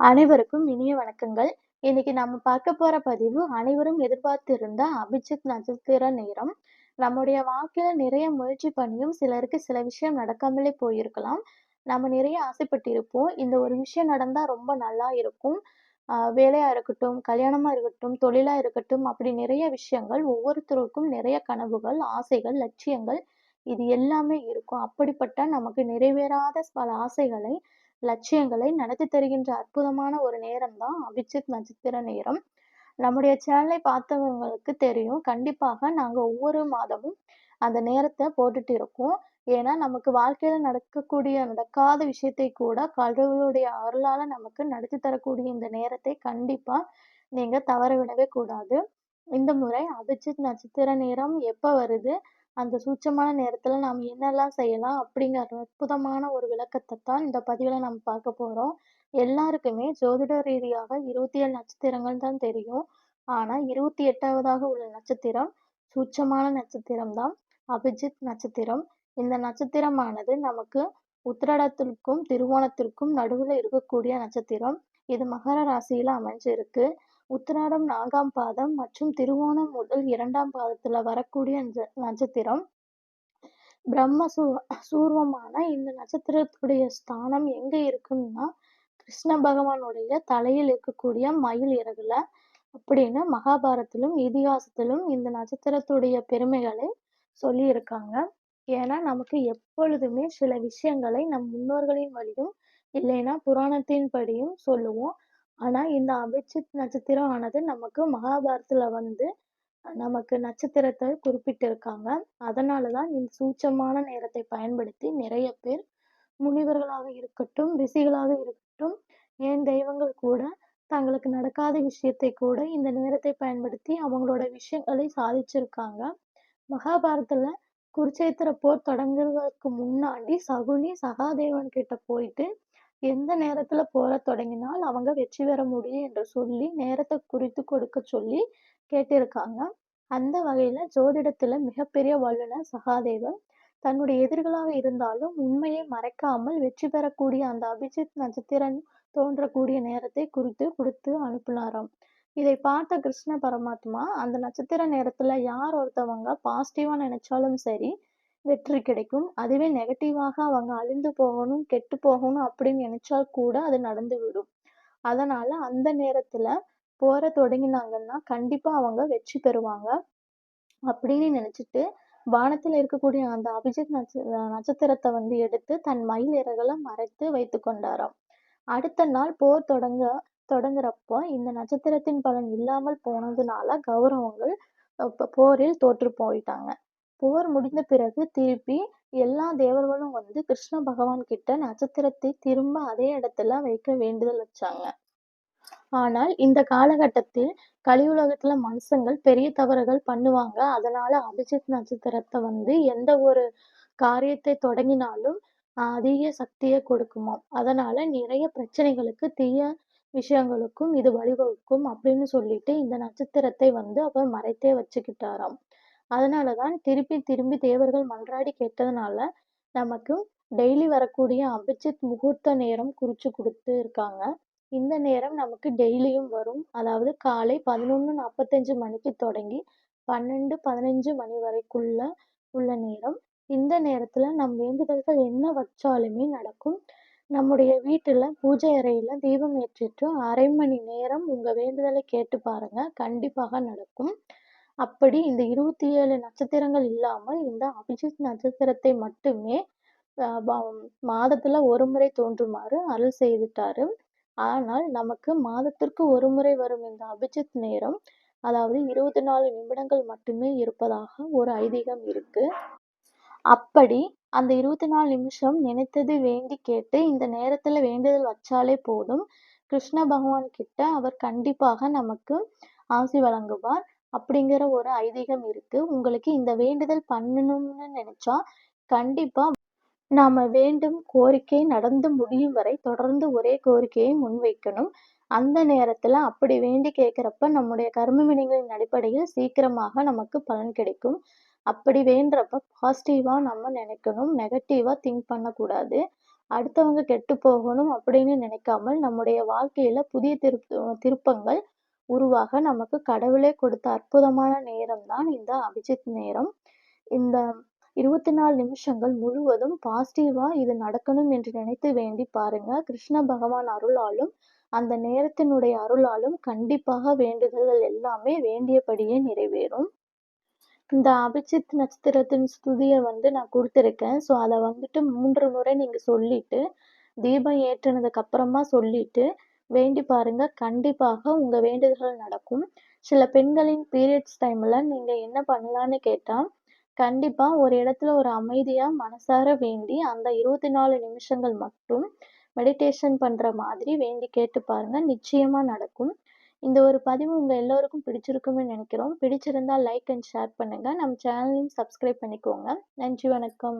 அனைவருக்கும் இனிய வணக்கங்கள். இன்னைக்கு நம்ம பார்க்க போற பதிவு அனைவரும் எதிர்பார்த்திருந்த அபிஜித் நட்சத்திர நேரம். நம்முடைய வாழ்க்கையில நிறைய முயற்சி பண்ணியும் சிலருக்கு சில விஷயம் நடக்காமலே போயிருக்கலாம். நம்ம நிறைய ஆசைப்பட்டிருப்போம். இந்த ஒரு விஷயம் நடந்தா ரொம்ப நல்லா இருக்கும். வேலையா இருக்கட்டும், கல்யாணமா இருக்கட்டும், தொழிலா இருக்கட்டும் அப்படி நிறைய விஷயங்கள் ஒவ்வொருத்தருக்கும் நிறைய கனவுகள், ஆசைகள், லட்சியங்கள் இது எல்லாமே இருக்கும். அப்படிப்பட்ட நமக்கு நிறைவேறாத பல ஆசைகளை லட்சியங்களை நடத்தி தருகின்ற அற்புதமான ஒரு நேரம் தான் அபிஜித் நட்சத்திர நேரம். நம்முடைய சேனலை பார்த்தவங்களுக்கு தெரியும். கண்டிப்பாக நாங்கள் ஒவ்வொரு மாதமும் அந்த நேரத்தை போட்டுட்டு இருக்கோம். ஏன்னா நமக்கு வாழ்க்கையில நடக்கக்கூடிய நடக்காத விஷயத்தை கூட கடவுளுடைய அருளால நமக்கு நடத்தி தரக்கூடிய இந்த நேரத்தை கண்டிப்பா நீங்க தவற விடவே கூடாது. இந்த முறை அபிஜித் நட்சத்திர நேரம் எப்ப வருது? அந்த சூட்சமான நேரத்துல நாம் என்னெல்லாம் செய்யலாம் அப்படிங்கிற அற்புதமான ஒரு விளக்கத்தை தான் இந்த பதிவில் நம்ம பார்க்க போகிறோம் எல்லாருக்குமே ஜோதிட ரீதியாக இருபத்தி ஏழு நட்சத்திரங்கள் தான் தெரியும். ஆனால் இருபத்தி எட்டாவதாக உள்ள நட்சத்திரம் சூட்சமான நட்சத்திரம் தான் அபிஜித் நட்சத்திரம். இந்த நட்சத்திரமானது நமக்கு உத்திரடத்திற்கும் திருவோணத்திற்கும் நடுவில் இருக்கக்கூடிய நட்சத்திரம். இது மகர ராசியில அமைஞ்சிருக்கு. உத்திராடம் நான்காம் பாதம் மற்றும் திருவோணம் முதல் இரண்டாம் பாதத்துல வரக்கூடிய நட்சத்திரம். பிரம்ம சூ சூர்வமான இந்த நட்சத்திரத்துடைய ஸ்தானம் எங்க இருக்குன்னா கிருஷ்ண பகவானுடைய தலையில் இருக்கக்கூடிய மயில் இறகுல. அப்படின்னு மகாபாரத்திலும் இதிகாசத்திலும் இந்த நட்சத்திரத்துடைய பெருமைகளை சொல்லியிருக்காங்க. ஏன்னா நமக்கு எப்பொழுதுமே சில விஷயங்களை நம் முன்னோர்களின் வழியும் இல்லைன்னா புராணத்தின் படியும் சொல்லுவோம். ஆனா இந்த அபிஜித் நட்சத்திரம் ஆனது நமக்கு மகாபாரதத்துல வந்து நமக்கு நட்சத்திரத்தை குறிப்பிட்டிருக்காங்க. அதனாலதான் இந்த சூட்சமான நேரத்தை பயன்படுத்தி நிறைய பேர் முனிவர்களாக இருக்கட்டும் ரிஷிகளாக இருக்கட்டும் ஏன் தெய்வங்கள் கூட தங்களுக்கு நடக்காத விஷயத்தை கூட இந்த நேரத்தை பயன்படுத்தி அவங்களோட விஷயங்களை சாதிச்சிருக்காங்க. மகாபாரதத்துல குருச்சேத்திர போர் தொடங்குவதற்கு முன்னாடி சகுனி சகாதேவன் கிட்ட போயிட்டு எந்த நேரத்துல போர தொடங்கினால் அவங்க வெற்றி பெற முடியும் என்று சொல்லி நேரத்தை குறித்து கொடுக்க சொல்லி கேட்டிருக்காங்க. அந்த வகையில ஜோதிடத்துல மிகப்பெரிய வல்லுனர் சகாதேவன். தன்னுடைய எதிர்களாக இருந்தாலும் உண்மையை மறைக்காமல் வெற்றி பெறக்கூடிய அந்த அபிஜித் நட்சத்திரம் தோன்றக்கூடிய நேரத்தை குறித்து கொடுத்து அனுப்பினாராம். இதை பார்த்த கிருஷ்ண பரமாத்மா அந்த நட்சத்திர நேரத்துல யார் ஒருத்தவங்க பாசிட்டிவா நினைச்சாலும் சரி வெற்றி கிடைக்கும். அதுவே நெகட்டிவாக அவங்க அழிந்து போகணும் கெட்டு போகணும் அப்படின்னு நினைச்சா கூட அது நடந்து விடும். அதனால அந்த நேரத்துல போற தொடங்கினாங்கன்னா கண்டிப்பா அவங்க வெற்றி பெறுவாங்க. அப்படின்னு நினைச்சிட்டு வானத்துல இருக்கக்கூடிய அந்த அபிஜித் நட்ச நட்சத்திரத்தை வந்து எடுத்து தன் மயில் இறகளை மறைத்து வைத்து கொண்டாராம். அடுத்த நாள் போர் தொடங்க தொடங்குறப்போ இந்த நட்சத்திரத்தின் பலன் இல்லாமல் போனதுனால கௌரவங்கள் போரில் தோற்று போயிட்டாங்க. போர் முடிந்த பிறகு திருப்பி எல்லா தேவர்களும் வந்து கிருஷ்ண பகவான் கிட்ட நட்சத்திரத்தை திரும்ப அதே இடத்துல வைக்க வேண்டுதல் வச்சாங்க. ஆனால் இந்த காலகட்டத்தில் கலியுலகத்துல மனுஷங்கள் பெரிய தவறுகள் பண்ணுவாங்க. அதனால அபிஜித் நட்சத்திரத்தை வந்து எந்த ஒரு காரியத்தை தொடங்கினாலும் அதிக சக்தியை கொடுக்குமாம் அதனால நிறைய பிரச்சனைகளுக்கு தீய விஷயங்களுக்கும் இது வழிவகுக்கும் அப்படின்னு சொல்லிட்டு இந்த நட்சத்திரத்தை வந்து அவர் மறைத்தே வச்சுக்கிட்டாராம். அதனாலதான் திருப்பி திரும்பி தேவர்கள் மன்றாடி கேட்டதுனால நமக்கு டெய்லி வரக்கூடிய அபிஜித் முகூர்த்த நேரம் குறிச்சு கொடுத்து இருக்காங்க. இந்த நேரம் நமக்கு டெய்லியும் வரும். அதாவது காலை பதினொன்று நாற்பத்தஞ்சு மணிக்கு தொடங்கி பன்னெண்டு பதினஞ்சு மணி வரைக்குள்ள உள்ள நேரம். இந்த நேரத்துல நம் வேண்டுதல்கள் என்ன வச்சாலுமே நடக்கும். நம்முடைய வீட்டுல பூஜை அறையில தீபம் ஏற்றிட்டு அரை மணி நேரம் உங்க வேண்டுதலை கேட்டு பாருங்க. கண்டிப்பாக நடக்கும். அப்படி இந்த இருபத்தி ஏழு நட்சத்திரங்கள் இல்லாமல் இந்த அபிஜித் நட்சத்திரத்தை மட்டுமே மாதத்துல ஒரு முறை தோன்றுமாறு அருள் செய்துட்டாரு. ஆனால் நமக்கு மாதத்திற்கு ஒரு முறை வரும் இந்த அபிஜித் நேரம் அதாவது இருபத்தி நாலு நிமிடங்கள் மட்டுமே இருப்பதாக ஒரு ஐதீகம் இருக்கு. அப்படி அந்த இருபத்தி நாலு நிமிஷம் நினைத்தது வேண்டி கேட்டு இந்த நேரத்துல வேண்டுதல் வச்சாலே போதும். கிருஷ்ண பகவான் கிட்ட அவர் கண்டிப்பாக நமக்கு ஆசி வழங்குவார். அப்படிங்கிற ஒரு ஐதீகம் இருக்கு. உங்களுக்கு இந்த வேண்டுதல் பண்ணணும்னு நினைச்சா கண்டிப்பா நாம வேண்டும் கோரிக்கை நடந்து முடியும் வரை தொடர்ந்து ஒரே கோரிக்கையை முன்வைக்கணும். அந்த நேரத்துல அப்படி வேண்டி கேட்கிறப்ப நம்முடைய கர்ம வினைகளின் அடிப்படையில் சீக்கிரமாக நமக்கு பலன் கிடைக்கும். அப்படி வேண்டப்ப பாசிட்டிவா நம்ம நினைக்கணும். நெகட்டிவா திங்க் பண்ணக்கூடாது. அடுத்தவங்க கெட்டு போகணும் அப்படின்னு நினைக்காமல் நம்முடைய வாழ்க்கையில புதிய திருப்ப திருப்பங்கள் உருவாக நமக்கு கடவுளே கொடுத்த அற்புதமான நேரம் தான் இந்த அபிஜித் நேரம். இந்த இருபத்தி நாலு நிமிஷங்கள் முழுவதும் பாசிட்டிவா இது நடக்கணும் என்று நினைத்து வேண்டி பாருங்க. கிருஷ்ண பகவான் அருளாலும் அந்த நேரத்தினுடைய அருளாலும் கண்டிப்பாக வேண்டுதல்கள் எல்லாமே வேண்டியபடியே நிறைவேறும். இந்த அபிஜித் நட்சத்திரத்தின் ஸ்துதியை வந்து நான் கொடுத்துருக்கேன். ஸோ அதை வந்துட்டு மூன்று முறை நீங்கள் சொல்லிட்டு தீபம் ஏற்றினதுக்கு அப்புறமா சொல்லிட்டு வேண்டி பாருங்க. கண்டிப்பாக உங்கள் வேண்டுதல்கள் நடக்கும். சில பெண்களின் பீரியட்ஸ் டைமில் நீங்கள் என்ன பண்ணலான்னு கேட்டால் கண்டிப்பாக ஒரு இடத்துல ஒரு அமைதியாக மனசார வேண்டி அந்த இருபத்தி நாலு நிமிஷங்கள் மட்டும் மெடிடேஷன் பண்ணுற மாதிரி வேண்டி கேட்டு பாருங்க. நிச்சயமாக நடக்கும். இந்த ஒரு பதிவு உங்கள் எல்லோருக்கும் பிடிச்சிருக்கும்னு நினைக்கிறோம். பிடிச்சிருந்தா லைக் அண்ட் ஷேர் பண்ணுங்கள் நம்ம சேனலையும் சப்ஸ்கிரைப் பண்ணிக்கோங்க. நன்றி வணக்கம்.